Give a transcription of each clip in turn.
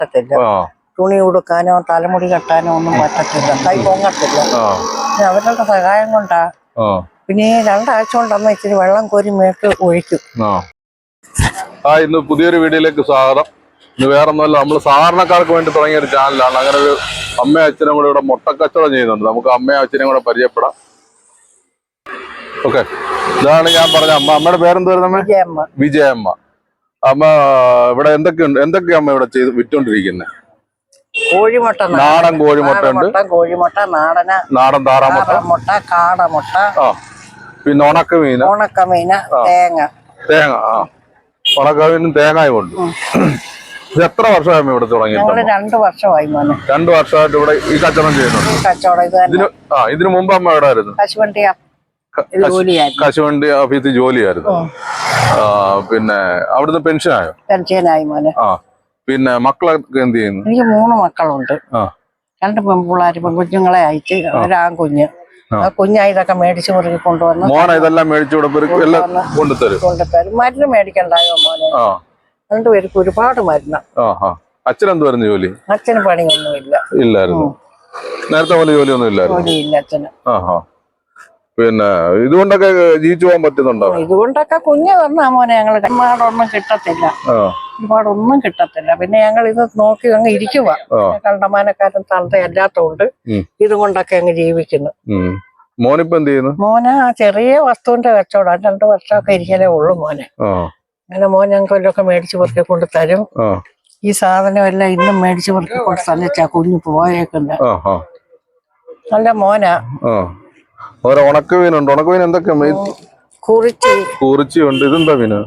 പറ്റത്തില്ല. തുണി ഉടുക്കാനോ തലമുടി കെട്ടാനോ ഒന്നും പറ്റത്തില്ല. കൈ പൊങ്ങത്തില്ല. അവരുടെ സഹായം കൊണ്ടാ. പിന്നെ രണ്ടാഴ്ച കൊണ്ടമ്മ ഇച്ചിരി വെള്ളം കോരി മേട്ട് ഒഴിക്കും. ആ. ഇന്ന് പുതിയൊരു വീഡിയോയിലേക്ക് സ്വാഗതം. ഇന്ന് വേറെ ഒന്നുമല്ല നമ്മൾ സാധാരണക്കാർക്ക് വേണ്ടി തുടങ്ങിയ ഒരു ചാനലാണ്. അങ്ങനെ ഒരു അമ്മയും അച്ഛനും കൂടെ ഇവിടെ മുട്ടക്കച്ചവടം ചെയ്യുന്നുണ്ട്. നമുക്ക് അമ്മയും അച്ഛനും കൂടെ പരിചയപ്പെടാം. ഓക്കെ. ഇതാണ് ഞാൻ പറഞ്ഞ അമ്മ. അമ്മയുടെ പേരെന്തായിരുന്നു വിജയമ്മ. വിജയമ്മ. അമ്മ ഇവിടെ എന്തൊക്കെയുണ്ട്? എന്തൊക്കെയാ അമ്മ ഇവിടെ ചെയ്ത് വിറ്റോണ്ടിരിക്കുന്നത് കോഴിമുട്ട നാടൻ. കോഴിമുട്ട ഉണ്ട്. കോഴിമുട്ട നാടന. നാടൻ താറാമുട്ട മുട്ട. കാടമുട്ട പിന്നെ ഉണക്ക മീന് ഉണക്കമീന തേങ്ങ. തേങ്ങ ആ. ഉണക്ക മീനും തേങ്ങയും ഉണ്ട്. എത്ര വർഷമായി ഇവിടെ തുടങ്ങി രണ്ട് വർഷമായി രണ്ടു വർഷമായിട്ട് ഇവിടെ ഈ കച്ചവടം ചെയ്യുന്നുണ്ട്. കച്ചവടം ഇതിന് ആ ഇതിനു മുമ്പ് അമ്മ എവിടെ ആയിരുന്നു കശുവണ്ടി കശുവണ്ടി ഓഫീസിൽ ജോലിയായിരുന്നു. പിന്നെ അവിടുന്ന് പെൻഷനായോ? പെൻഷനായി മോനെ. ആ പിന്നെ മക്കളൊക്കെ എന്ത് ചെയ്യുന്നു എനിക്ക് മൂന്ന് മക്കളുണ്ട്. രണ്ട് പെൺപിള്ളാര് പെൺകുഞ്ഞുങ്ങളെ ആയിട്ട് ഒരാൺകുഞ്ഞ്. ആ. കുഞ്ഞായി ഇതൊക്കെ മേടിച്ച് മുറുകി കൊണ്ടുവന്ന് മോനെ ഇതെല്ലാം മേടിച്ചു കൊണ്ടുതരും. കൊണ്ടുതരും. മരുന്ന് മേടിക്കണ്ടായോ മോനെ? രണ്ടുപേർക്ക് ഒരുപാട് മരുന്ന്. അച്ഛൻ എന്ത് വരുന്നു ജോലി? അച്ഛന് പണിയൊന്നുമില്ല. ഇല്ലായിരുന്നു. നേരത്തെ പോലെ ജോലിയൊന്നും ഇല്ലായിരുന്നു. ജോലിയില്ല അച്ഛന്. ആ ആ. പിന്നെ ഇതുകൊണ്ടൊക്കെ ജീവിച്ചു പോകാൻ പറ്റുന്നുണ്ടോ? ഇതുകൊണ്ടൊക്കെ കുഞ്ഞു തന്നാ മോനെ ഞങ്ങൾ ഒരുപാടൊന്നും കിട്ടത്തില്ല. ഒരുപാടൊന്നും കിട്ടത്തില്ല. പിന്നെ ഞങ്ങൾ ഇത് നോക്കി അങ്ങ് ഇരിക്കുക കണ്ടമാനക്കാരൻ തളർത്ത അല്ലാത്തോണ്ട് ഇതുകൊണ്ടൊക്കെ അങ്ങ് ജീവിക്കുന്നു. മോനിപ്പോ എന്ത് ചെയ്യുന്നു? മോന ചെറിയ വസ്തുവിന്റെ കച്ചവടം. രണ്ടു വർഷമൊക്കെ ഇരിക്കലേ ഉള്ളൂ മോനെ. അങ്ങനെ മോൻ ഞങ്ങൾക്ക് വല്ലതൊക്കെ മേടിച്ച് പെറുക്കി കൊണ്ട് തരും ഈ സാധനം എല്ലാം ഇന്നും മേടിച്ച് പെറുക്കി കൊണ്ട് തന്നിച്ചാ കുഞ്ഞു പോയേക്കുന്നത് നല്ല മോനാ. ഓരോ ഉണക്ക മീനുണ്ട് ഉണക്ക മീൻ എന്തൊക്കെയാ മീൻ കുറിച്ച്. കുറിച്ചിയുണ്ട് ഇതെന്താ മീന്?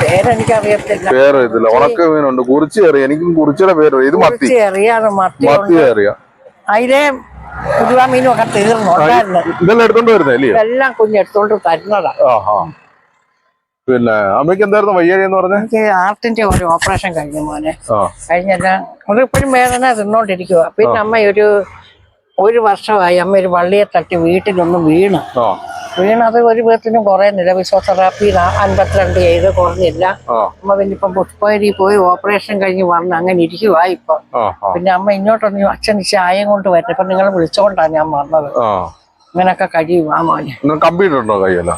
പേരറിയത്തില്ല പേര് ഇതില്ല ഉണക്ക മീനുണ്ട് കുറിച്ചി അറിയാം. എനിക്കും കുറിച്ചിയുടെ പേര് ഇത് മത്തി. മത്തി അറിയാം. അതിലെ ഉരുവാ മീനും ഒക്കെ തീർന്നു ഇതെല്ലാം എടുത്തോണ്ട് വരുന്നേ അല്ലയോ ഇതെല്ലാം കുഞ്ഞെടുത്തോണ്ട് തരുന്നതാ. പിന്നെ അമ്മയ്ക്ക് എന്തായിരുന്നു വയ്യാഴി എന്ന് പറഞ്ഞേ? ആർട്ടിന്റെ ഒരു ഓപ്പറേഷൻ കഴിഞ്ഞു മോനെ. കഴിഞ്ഞെല്ലാം ഇപ്പോഴും വേദന തിന്നോണ്ടിരിക്കുക പിന്നെ അമ്മ ഒരു ഒരു വർഷമായി അമ്മ ഒരു വള്ളിയെ തട്ടി വീട്ടിലൊന്ന് വീണ്. വീണത് ഒരു വിധത്തിനും കുറയുന്നില്ല. ഫിസിയോതെറാപ്പി അൻപത്തിരണ്ട് ചെയ്ത് കുറഞ്ഞില്ല. അമ്മ പിന്നെ ഇപ്പം പുഷ്പഗിരി പോയി ഓപ്പറേഷൻ കഴിഞ്ഞ് വന്ന് അങ്ങനെ ഇരിക്കുവാ ഇപ്പൊ. പിന്നെ അമ്മ ഇങ്ങോട്ടൊന്ന് അച്ഛൻ ചായം കൊണ്ട് വരണം ഇപ്പൊ നിങ്ങൾ വിളിച്ചോണ്ടാണ് ഞാൻ വന്നത്. ഇങ്ങനൊക്കെ കഴിയും ആ മോനെ കമ്പ്യൂട്ടർ ഉണ്ടോ കയ്യല്ല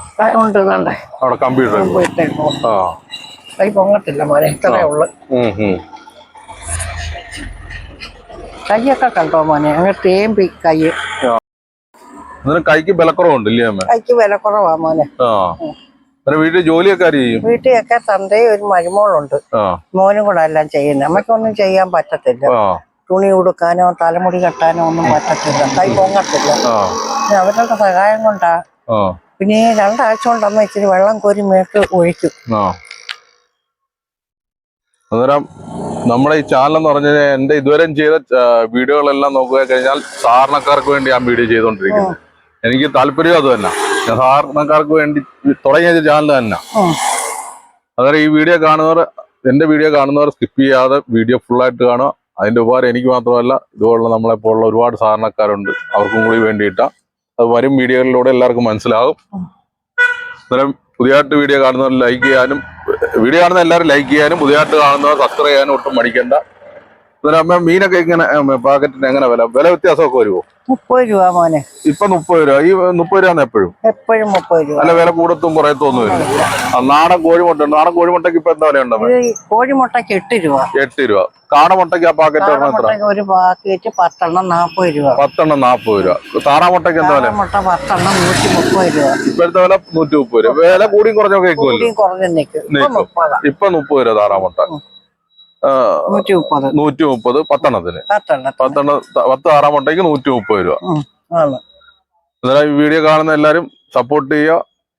ഉണ്ട് കണ്ടേ കമ്പ്യൂട്ടർ പോയിട്ടേ കൈ പൊങ്ങത്തില്ല മോനെ. ഇത്രയേ ഉള്ളു. കൈയൊക്കെ കണ്ടോ മോനെ? അങ്ങനെ തേമ്പി കൈ കൈക്ക് ബലക്കുറവുണ്ട് ഇല്ലേ അമ്മ? കൈക്ക് വിലക്കുറവാ മോനെ. വീട്ടിൽ ജോലിയൊക്കെ ചെയ്യും? വീട്ടിലൊക്കെ തന്തയും ഒരു മരുമോളുണ്ട്. മോനും കൂടെ എല്ലാം ചെയ്യുന്നത് നമുക്കൊന്നും ചെയ്യാൻ പറ്റത്തില്ല. തുണി ഉടുക്കാനോ തലമുടി കെട്ടാനോ ഒന്നും പറ്റത്തില്ല. കൈ പൊങ്ങത്തില്ല. അവരുടെ സഹായം കൊണ്ടാ. പിന്നെ രണ്ടാഴ്ച കൊണ്ടമ്മ ഇച്ചിരി വെള്ളം കോരി മേട്ട് ഒഴിക്കും. അന്നേരം നമ്മുടെ ഈ ചാനൽ എന്ന് പറഞ്ഞാൽ എന്റെ ഇതുവരെ ചെയ്ത വീഡിയോകളെല്ലാം നോക്കുക കഴിഞ്ഞാൽ സാധാരണക്കാർക്ക് വേണ്ടി ഞാൻ വീഡിയോ ചെയ്തുകൊണ്ടിരിക്കുന്നത് എനിക്ക് താല്പര്യം അത് തന്നെ. ഞാൻ സാധാരണക്കാർക്ക് വേണ്ടി തുടങ്ങിയ ചാനൽ തന്നെ. അതായത് ഈ വീഡിയോ കാണുന്നവർ എന്റെ വീഡിയോ കാണുന്നവർ സ്കിപ്പ് ചെയ്യാതെ വീഡിയോ ഫുള്ളായിട്ട് കാണുക. അതിന്റെ ഉപകാരം എനിക്ക് മാത്രമല്ല ഇതുപോലുള്ള നമ്മളെ പോലുള്ള ഒരുപാട് സാധാരണക്കാരുണ്ട്. അവർക്കും കൂടി വേണ്ടിയിട്ടാ. അത് വരും വീഡിയോകളിലൂടെ എല്ലാവർക്കും മനസ്സിലാകും. അന്നേരം പുതിയതായിട്ട് വീഡിയോ കാണുന്നവർ ലൈക്ക് ചെയ്യാനും വീഡിയോ കാണുന്ന എല്ലാവരും ലൈക്ക് ചെയ്യാനും പുതിയതായിട്ട് കാണുന്നവർ സബ്സ്ക്രൈബ് ചെയ്യാനും ഒട്ടും മടിക്കണ്ട. അമ്മ മീനൊക്കെ ഇങ്ങനെ പാക്കറ്റിന് എങ്ങനെ വില? വില വ്യത്യാസമൊക്കെ വരുമോ മുപ്പത് രൂപ മോനെ. ഇപ്പൊ മുപ്പത് രൂപ. ഈ മുപ്പത് രൂപ എപ്പോഴും? എപ്പോഴും മുപ്പത് രൂപ. അല്ല വില കൂടത്തും കുറയത്തൊന്നും ഇല്ല. നാടൻ കോഴിമുട്ട നാടൻ കോഴിമുട്ടക്ക് ഇപ്പൊ എന്താ വിലയുണ്ട് കോഴിമുട്ടക്ക് എട്ട് രൂപ. എട്ട് രൂപ. കാടമുട്ടക്ക് ആ പാക്കറ്റ് എത്ര ഒരു പാക്കറ്റ് പത്തെണ്ണം നാൽപ്പത് രൂപ. പത്തെണ്ണം നാൽപ്പത് രൂപ. താറാമുട്ടക്ക് എന്താ വില? മുട്ട പത്തെണ്ണം നൂറ്റി മുപ്പത് രൂപ. ഇപ്പോഴത്തെ വില നൂറ്റി മുപ്പത് രൂപ. വില കൂടിയും കുറഞ്ഞൊക്കെ വെക്കുമല്ലോ കൂടിയും കുറഞ്ഞു നിൽക്കും. ഇപ്പൊ. മുപ്പത്. രൂപ താറാമുട്ട നൂറ്റി മുപ്പത് നൂറ്റി മുപ്പത് പത്തെണ്ണത്തിന്. പത്തെണ്ണം. പത്ത് ആറാം വട്ടേക്ക് നൂറ്റി മുപ്പത് രൂപ അന്നേരം ഈ വീഡിയോ കാണുന്ന എല്ലാരും സപ്പോർട്ട് ചെയ്യുക.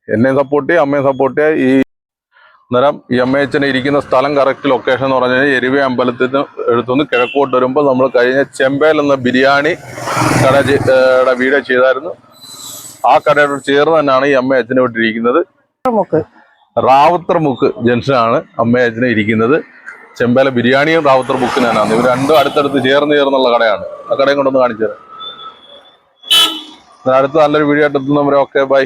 എന്നെയും സപ്പോർട്ട് ചെയ്യുക അമ്മയും സപ്പോർട്ട് ചെയ്യുക. ഈ അന്നേരം ഈ അമ്മയച്ചനെ ഇരിക്കുന്ന സ്ഥലം കറക്റ്റ് ലൊക്കേഷൻ എന്ന് പറഞ്ഞു കഴിഞ്ഞാൽ എരുവ അമ്പലത്തിൽ നിന്ന് എടുത്തുനിന്ന് കിഴക്കോട്ട് വരുമ്പോൾ നമ്മൾ കഴിഞ്ഞ ചെമ്പേൽ എന്ന ബിരിയാണി കട ചെ- ഏ, ടെ വീഡിയോ ചെയ്തായിരുന്നു. ആ കടയോട് ചേർന്ന് തന്നെയാണ് ഈ അമ്മയച്ചനെ വിട്ടിരിക്കുന്നത് മുക്ക്. റാവുത്തർ മുക്ക് ജംഗ്ഷനാണ് അമ്മയച്ചനെ ഇരിക്കുന്നത്. ചെമ്പേല ബിരിയാണിയും റാവുത്തർ തന്നെയാണ്. ഇവർ രണ്ടും അടുത്തടുത്ത് ചേർന്ന് ചേർന്നുള്ള കടയാണ്. ആ കടയും കൊണ്ടൊന്ന് കാണിച്ചു തരാം അടുത്ത നല്ലൊരു വീഡിയോ ആയിട്ട് എത്തുന്നവരെ ഓക്കെ ബൈ